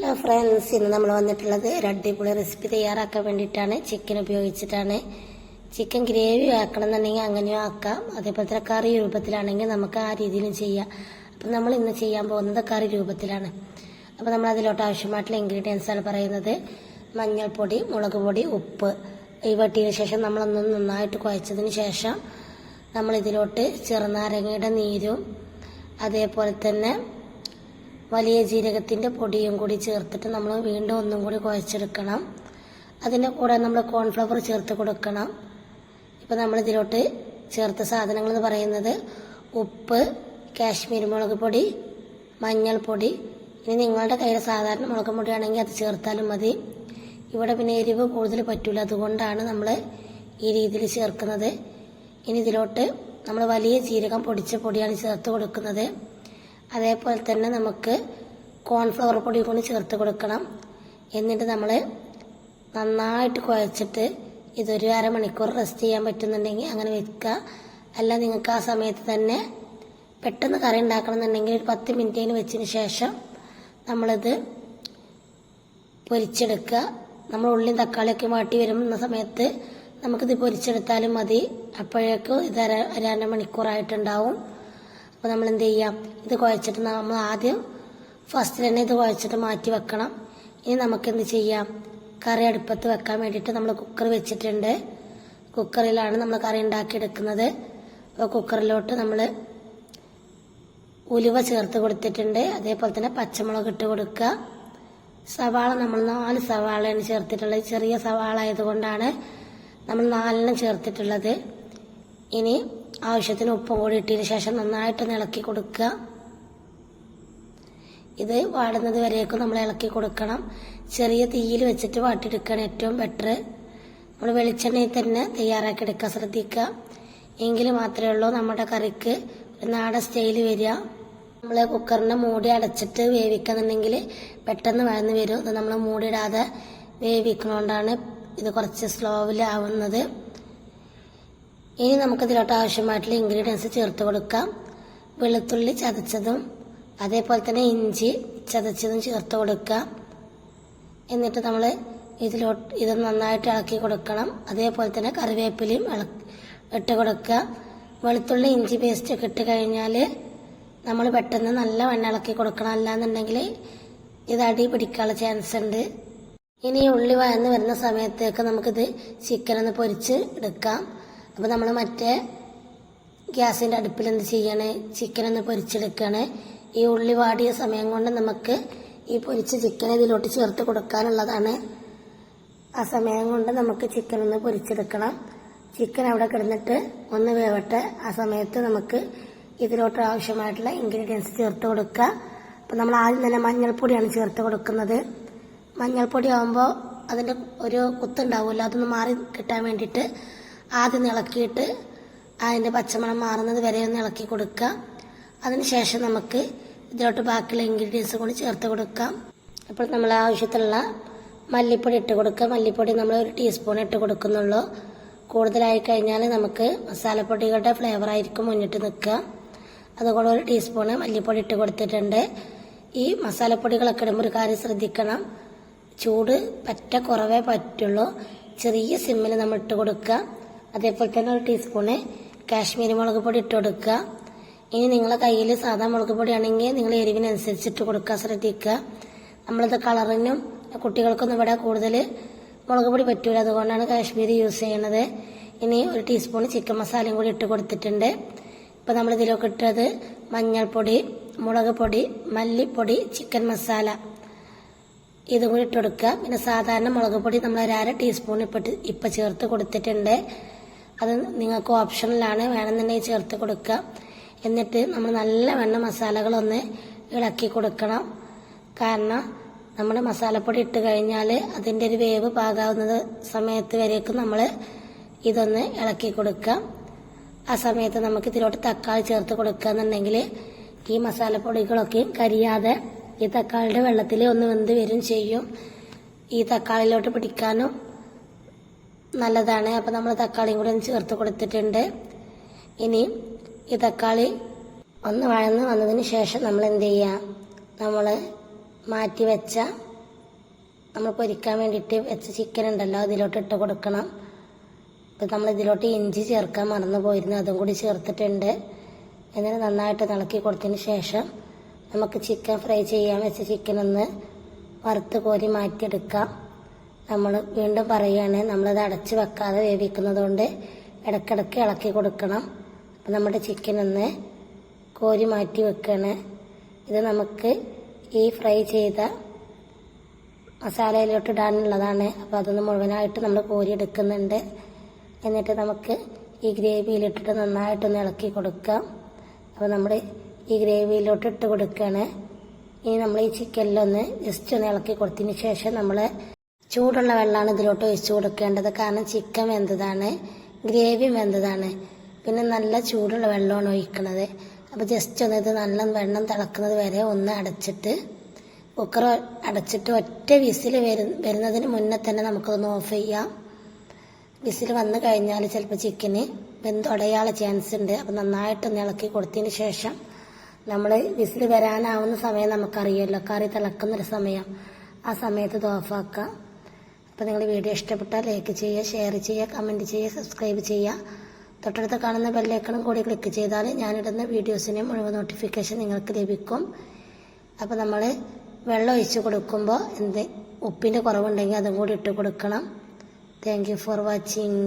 Hello friends ഇന്ന് നമ്മൾ വന്നിട്ടുള്ളത് ഒരു അടിപൊളി റെസിപ്പി തയ്യാറാക്കാൻ വേണ്ടിയിട്ടാണ്. ചിക്കൻ ഉപയോഗിച്ചിട്ടാണ്. ചിക്കൻ ഗ്രേവി ആക്കണം എന്നുണ്ടെങ്കിൽ അങ്ങനെയും ആക്കാം. അതേപോലെ തന്നെ കറി രൂപത്തിലാണെങ്കിൽ നമുക്ക് ആ രീതിയിലും ചെയ്യാം. അപ്പം നമ്മൾ ഇന്ന് ചെയ്യാൻ പോകുന്നത് കറി രൂപത്തിലാണ്. അപ്പോൾ നമ്മൾ അതിലോട്ട് ആവശ്യമായിട്ടുള്ള ഇൻഗ്രീഡിയൻസ് ആണ് പറയുന്നത്. മഞ്ഞൾപ്പൊടി മുളക് പൊടി ഉപ്പ്. ഈ വെട്ടിയതിന് ശേഷം നമ്മളൊന്ന് നന്നായിട്ട് കുഴച്ചതിന് ശേഷം നമ്മൾ ഇതിലോട്ട് ചെറുനാരങ്ങയുടെ നീരും അതേപോലെ തന്നെ വലിയ ജീരകത്തിന്റെ പൊടിയും കൂടി ചേർത്തിട്ട് നമ്മൾ വീണ്ടും ഒന്നും കൂടി കുഴച്ചെടുക്കണം. അതിന്റെ കൂടെ നമ്മൾ കോൺഫ്ലവർ ചേർത്ത് കൊടുക്കണം. ഇപ്പോൾ നമ്മൾ ഇതിലോട്ട് ചേർത്ത സാധനങ്ങൾ എന്ന് പറയുന്നത് ഉപ്പ് കാശ്മീരി മുളക് പൊടി മഞ്ഞൾപ്പൊടി. ഇനി നിങ്ങളുടെ കയ്യിൽ സാധാരണ മുളക് പൊടിയാണെങ്കിൽ അത് ചേർത്താലും മതി. ഇവിടെ പിന്നെ എരിവ് കൂടുതൽ പറ്റില്ല അതുകൊണ്ടാണ് നമ്മൾ ഈ രീതിയിൽ ചേർക്കുന്നത്. ഇനി ഇതിലോട്ട് നമ്മൾ വലിയ ജീരകം പൊടിച്ച പൊടിയാണ് ചേർത്ത് കൊടുക്കുന്നത്. അതേപോലെ തന്നെ നമുക്ക് കോൺഫ്ലവർ പൊടി കൂടി ചേർത്ത് കൊടുക്കണം. എന്നിട്ട് നമ്മൾ നന്നായിട്ട് കുഴച്ചിട്ട് ഇതൊരു അരമണിക്കൂർ റെസ്റ്റ് ചെയ്യാൻ പറ്റുന്നുണ്ടെങ്കിൽ അങ്ങനെ വെക്കുക. അല്ല നിങ്ങൾക്ക് ആ സമയത്ത് തന്നെ പെട്ടെന്ന് കറി ഉണ്ടാക്കണമെന്നുണ്ടെങ്കിൽ ഒരു പത്ത് മിനിറ്റിന് വെച്ചതിന് ശേഷം നമ്മളിത് പൊരിച്ചെടുക്കുക. നമ്മൾ ഉള്ളിയും തക്കാളിയൊക്കെ മാട്ടി വരുന്ന സമയത്ത് നമുക്കിത് പൊരിച്ചെടുത്താലും മതി. അപ്പോഴേക്കും ഇത് അര അര അരമണിക്കൂറായിട്ടുണ്ടാവും. അപ്പോൾ നമ്മൾ എന്ത് ചെയ്യാം? ഇത് കുഴച്ചിട്ട് നമ്മൾ ആദ്യം ഫസ്റ്റ് തന്നെ ഇത് കുഴച്ചിട്ട് മാറ്റി വെക്കണം. ഇനി നമുക്ക് എന്ത് ചെയ്യാം? കറി അടുപ്പത്ത് വെക്കാൻ വേണ്ടിയിട്ട് നമ്മൾ കുക്കർ വെച്ചിട്ടുണ്ട്. കുക്കറിലാണ് നമ്മൾ കറി ഉണ്ടാക്കിയെടുക്കുന്നത്. അപ്പോൾ കുക്കറിലോട്ട് നമ്മൾ ഉലുവ ചേർത്ത് കൊടുത്തിട്ടുണ്ട്. അതേപോലെ തന്നെ പച്ചമുളക് ഇട്ട് കൊടുക്കുക. സവാള നമ്മൾ നാല് സവാളയാണ് ചേർത്തിട്ടുള്ളത്. ചെറിയ സവാള ആയതുകൊണ്ടാണ് നമ്മൾ നാലെണ്ണം ചേർത്തിട്ടുള്ളത്. ഇനി ആവശ്യത്തിന് ഉപ്പും കൂടി ഇട്ടതിന് ശേഷം നന്നായിട്ട് ഇളക്കി കൊടുക്കുക. ഇത് വാടുന്നത് വരേക്കും നമ്മൾ ഇളക്കി കൊടുക്കണം. ചെറിയ തീയിൽ വെച്ചിട്ട് വാട്ടിയെടുക്കുകയാണ് ഏറ്റവും ബെറ്റർ നമ്മൾ വെളിച്ചെണ്ണയിൽ തന്നെ തയ്യാറാക്കി എടുക്കാൻ ശ്രദ്ധിക്കുക. എങ്കിൽ മാത്രമേ ഉള്ളൂ നമ്മുടെ കറിക്ക് ഒരു നാടൻ സ്റ്റൈൽ വരിക. നമ്മൾ കുക്കറിന്റെ മൂടി അടച്ചിട്ട് വേവിക്കുന്നുണ്ടെങ്കിൽ പെട്ടെന്ന് വഴന്ന് വരും. ഇത് നമ്മൾ മൂടിയിടാതെ വേവിക്കുന്നതുകൊണ്ടാണ് ഇത് കുറച്ച് സ്ലോവിലാവുന്നത് ഇനി നമുക്കിതിലോട്ട് ആവശ്യമായിട്ടുള്ള ഇൻഗ്രീഡിയൻസ് ചേർത്ത് കൊടുക്കാം. വെളുത്തുള്ളി ചതച്ചതും അതേപോലെ തന്നെ ഇഞ്ചി ചതച്ചതും ചേർത്ത് കൊടുക്കാം. എന്നിട്ട് നമ്മൾ ഇതിലോട്ട് ഇത് നന്നായിട്ട് ഇളക്കി കൊടുക്കണം. അതേപോലെ തന്നെ കറിവേപ്പിലയും ഇട്ട് കൊടുക്കുക. വെളുത്തുള്ളി ഇഞ്ചി പേസ്റ്റ് ഒക്കെ ഇട്ട് കഴിഞ്ഞാൽ നമ്മൾ പെട്ടെന്ന് നല്ല വെണ്ണ ഇളക്കി കൊടുക്കണം. അല്ലാന്നുണ്ടെങ്കിൽ ഇത് അടി പിടിക്കാനുള്ള ചാൻസ് ഉണ്ട്. ഇനി ഉള്ളി വയന്ന് വരുന്ന സമയത്തേക്ക് നമുക്കിത് ചിക്കൻ ഒന്ന് പൊരിച്ച് എടുക്കാം. അപ്പോൾ നമ്മൾ മറ്റേ ഗ്യാസിന്റെ അടുപ്പിൽ എന്ത് ചെയ്യണേ? ചിക്കൻ ഒന്ന് പൊരിച്ചെടുക്കുകയാണ് ഈ ഉള്ളി വാടിയ സമയം കൊണ്ട് നമുക്ക് ഈ പൊരിച്ച ചിക്കൻ ഇതിലോട്ട് ചേർത്ത് കൊടുക്കാനുള്ളതാണ്. ആ സമയം കൊണ്ട് നമുക്ക് ചിക്കൻ ഒന്ന് പൊരിച്ചെടുക്കണം. ചിക്കൻ അവിടെ കിടന്നിട്ട് ഒന്ന് വേവട്ടെ. ആ സമയത്ത് നമുക്ക് ഇതിലോട്ട് ആവശ്യമായിട്ടുള്ള ഇൻഗ്രീഡിയൻസ് ചേർത്ത് കൊടുക്കുക. അപ്പം നമ്മൾ ആദ്യം തന്നെ മഞ്ഞൾപ്പൊടിയാണ് ചേർത്ത് കൊടുക്കുന്നത്. മഞ്ഞൾപ്പൊടി ആകുമ്പോൾ അതിന്റെ ഒരു കുത്തുണ്ടാവുമല്ലോ അതൊന്ന് മാറി കിട്ടാൻ വേണ്ടിയിട്ട് ആദ്യം ഇളക്കിയിട്ട് അതിന്റെ പച്ചമണം മാറുന്നത് വരെ ഒന്ന് ഇളക്കി കൊടുക്കുക. അതിനുശേഷം നമുക്ക് ഇതിലോട്ട് ബാക്കിയുള്ള ഇൻഗ്രീഡിയൻസ് കൂടി ചേർത്ത് കൊടുക്കാം. അപ്പോൾ നമ്മൾ ആവശ്യത്തിലുള്ള മല്ലിപ്പൊടി ഇട്ട് കൊടുക്കുക. മല്ലിപ്പൊടി നമ്മൾ ഒരു ടീസ്പൂൺ ഇട്ട് കൊടുക്കുന്നുള്ളൂ. കൂടുതലായി കഴിഞ്ഞാൽ നമുക്ക് മസാലപ്പൊടികളുടെ ഫ്ലേവർ ആയിരിക്കും മുന്നിട്ട് നിൽക്കുക. അതുകൊണ്ട് ഒരു ടീസ്പൂണ് മല്ലിപ്പൊടി ഇട്ട് കൊടുത്തിട്ടുണ്ട്. ഈ മസാലപ്പൊടികളൊക്കെ ഇടുമ്പോൾ ഒരു കാര്യം ശ്രദ്ധിക്കണം. ചൂട് പറ്റ കുറവേ പറ്റുള്ളൂ. ചെറിയ സിമ്മിൽ നമ്മൾ ഇട്ട് കൊടുക്കുക. അതേപോലെ തന്നെ ഒരു ടീസ്പൂണ് കാശ്മീരി മുളക് പൊടി ഇട്ട് കൊടുക്കുക ഇനി നിങ്ങളെ കയ്യിൽ സാധാ മുളക് പൊടിയാണെങ്കിൽ നിങ്ങൾ എരിവിനനുസരിച്ചിട്ട് കൊടുക്കാൻ ശ്രദ്ധിക്കുക. നമ്മളിത് കളറിനും കുട്ടികൾക്കൊന്നും ഇവിടെ കൂടുതൽ മുളക് പൊടി പറ്റൂല. അതുകൊണ്ടാണ് കാശ്മീരി യൂസ് ചെയ്യണത്. ഇനി ഒരു ടീസ്പൂൺ ചിക്കൻ മസാലയും കൂടി ഇട്ട് കൊടുത്തിട്ടുണ്ട്. ഇപ്പം നമ്മൾ ഇതിലൊക്കെ ഇട്ടത് മഞ്ഞൾപ്പൊടി മുളക് പൊടി മല്ലിപ്പൊടി ചിക്കൻ മസാല ഇതും കൂടി ഇട്ട് കൊടുക്കുക. പിന്നെ സാധാരണ മുളക് പൊടി നമ്മൾ ഒരു അര ടീസ്പൂൺ ഇപ്പം ഇപ്പം ചേർത്ത് കൊടുത്തിട്ടുണ്ട്. അത് നിങ്ങൾക്ക് ഓപ്ഷനിലാണ് വേണമെന്നുണ്ടെങ്കിൽ ചേർത്ത് കൊടുക്കുക. എന്നിട്ട് നമ്മൾ നല്ല വെണ്ണ മസാലകളൊന്ന് ഇളക്കി കൊടുക്കണം. കാരണം നമ്മൾ മസാലപ്പൊടി ഇട്ട് കഴിഞ്ഞാൽ അതിന്റെ ഒരു വേവ് പാകാവുന്നത് സമയത്ത് വരേക്കും നമ്മൾ ഇതൊന്ന് ഇളക്കി കൊടുക്കുക. ആ സമയത്ത് നമുക്ക് ഇതിലോട്ട് തക്കാളി ചേർത്ത് കൊടുക്കുക എന്നുണ്ടെങ്കിൽ ഈ മസാലപ്പൊടികളൊക്കെ കരിയാതെ ഈ തക്കാളിയുടെ വെള്ളത്തിൽ ഒന്ന് വെന്ത് വരും ചെയ്യും. ഈ തക്കാളിയിലോട്ട് പിടിക്കാനും നല്ലതാണ്. അപ്പം നമ്മൾ തക്കാളിയും കൂടി ഒന്ന് ചേർത്ത് കൊടുത്തിട്ടുണ്ട്. ഇനി ഈ തക്കാളി ഒന്ന് വഴന്ന് വന്നതിന് ശേഷം നമ്മൾ എന്ത് ചെയ്യുക നമ്മൾ മാറ്റി വെച്ച നമ്മൾ പൊരിക്കാൻ വേണ്ടിയിട്ട് വെച്ച ചിക്കൻ ഉണ്ടല്ലോ അതിലോട്ട് ഇട്ട് കൊടുക്കണം. അപ്പം നമ്മൾ ഇതിലോട്ട് ഇഞ്ചി ചേർക്കാൻ മറന്നു പോയിരുന്നു. അതും കൂടി ചേർത്തിട്ടുണ്ട്. എന്നിട്ട് നന്നായിട്ട് ഇളക്കി കൊടുത്തതിന് ശേഷം നമുക്ക് ചിക്കൻ ഫ്രൈ ചെയ്യാൻ വെച്ച ചിക്കൻ ഒന്ന് വറുത്ത് കോരി മാറ്റിയെടുക്കാം. നമ്മൾ വീണ്ടും പറയുകയാണ് നമ്മളത് അടച്ചു വെക്കാതെ വേവിക്കുന്നതുകൊണ്ട് ഇടക്കിടക്ക് ഇളക്കി കൊടുക്കണം. അപ്പം നമ്മുടെ ചിക്കൻ ഒന്ന് കോരി മാറ്റി വെക്കുകയാണ് ഇത് നമുക്ക് ഈ ഫ്രൈ ചെയ്ത മസാലയിലോട്ട് ഇടാനുള്ളതാണ്. അപ്പോൾ അതൊന്ന് മുഴുവനായിട്ട് നമ്മൾ കോരി എടുക്കുന്നുണ്ട് എന്നിട്ട് നമുക്ക് ഈ ഗ്രേവിയിലിട്ടിട്ട് നന്നായിട്ടൊന്ന് ഇളക്കി കൊടുക്കാം. അപ്പോൾ നമ്മൾ ഈ ഗ്രേവിയിലോട്ട് ഇട്ട് കൊടുക്കുകയാണ് ഇനി നമ്മൾ ഈ ചിക്കനിലൊന്ന് ജസ്റ്റ് ഒന്ന് ഇളക്കി കൊടുത്തതിന് ശേഷം നമ്മൾ ചൂടുള്ള വെള്ളമാണ് ഇതിലോട്ട് ഒഴിച്ചു കൊടുക്കേണ്ടത്. കാരണം ചിക്കൻ വെന്തതാണ് ഗ്രേവി വെന്തതാണ്. പിന്നെ നല്ല ചൂടുള്ള വെള്ളമാണ് ഒഴിക്കുന്നത് അപ്പോൾ ജസ്റ്റ് ഒന്ന് ഇത് നല്ല വെള്ളം തിളക്കുന്നത് വരെ ഒന്ന് അടച്ചിട്ട് കുക്കർ അടച്ചിട്ട് ഒറ്റ വിസിൽ വരു വരുന്നതിന് മുന്നേ തന്നെ നമുക്കൊന്ന് ഓഫ് ചെയ്യാം. വിസിൽ വന്നു കഴിഞ്ഞാൽ ചിലപ്പോൾ ചിക്കന് വെന്തുടയാനുള്ള ചാൻസ് ഉണ്ട്. അപ്പം നന്നായിട്ടൊന്ന് ഇളക്കി കൊടുത്തതിന് ശേഷം നമ്മൾ വിസിൽ വരാനാവുന്ന സമയം നമുക്കറിയാമല്ലോ കറി തിളക്കുന്നൊരു സമയം. ആ സമയത്ത് ഇത് ഓഫാക്കാം അപ്പോൾ നിങ്ങൾ വീഡിയോ ഇഷ്ടപ്പെട്ടാൽ ലൈക്ക് ചെയ്യുക ഷെയർ ചെയ്യുക കമന്റ് ചെയ്യുക സബ്സ്ക്രൈബ് ചെയ്യുക. തൊട്ടടുത്ത് കാണുന്ന ബെല്ലൈക്കണം കൂടി ക്ലിക്ക് ചെയ്താൽ ഞാനിടുന്ന വീഡിയോസിനെ മുഴുവൻ നോട്ടിഫിക്കേഷൻ നിങ്ങൾക്ക് ലഭിക്കും. അപ്പോൾ നമ്മൾ വെള്ളം ഒഴിച്ച് കൊടുക്കുമ്പോൾ എന്ത് ഉപ്പിന്റെ കുറവുണ്ടെങ്കിൽ അതും കൂടി ഇട്ട് കൊടുക്കണം. Thank for watching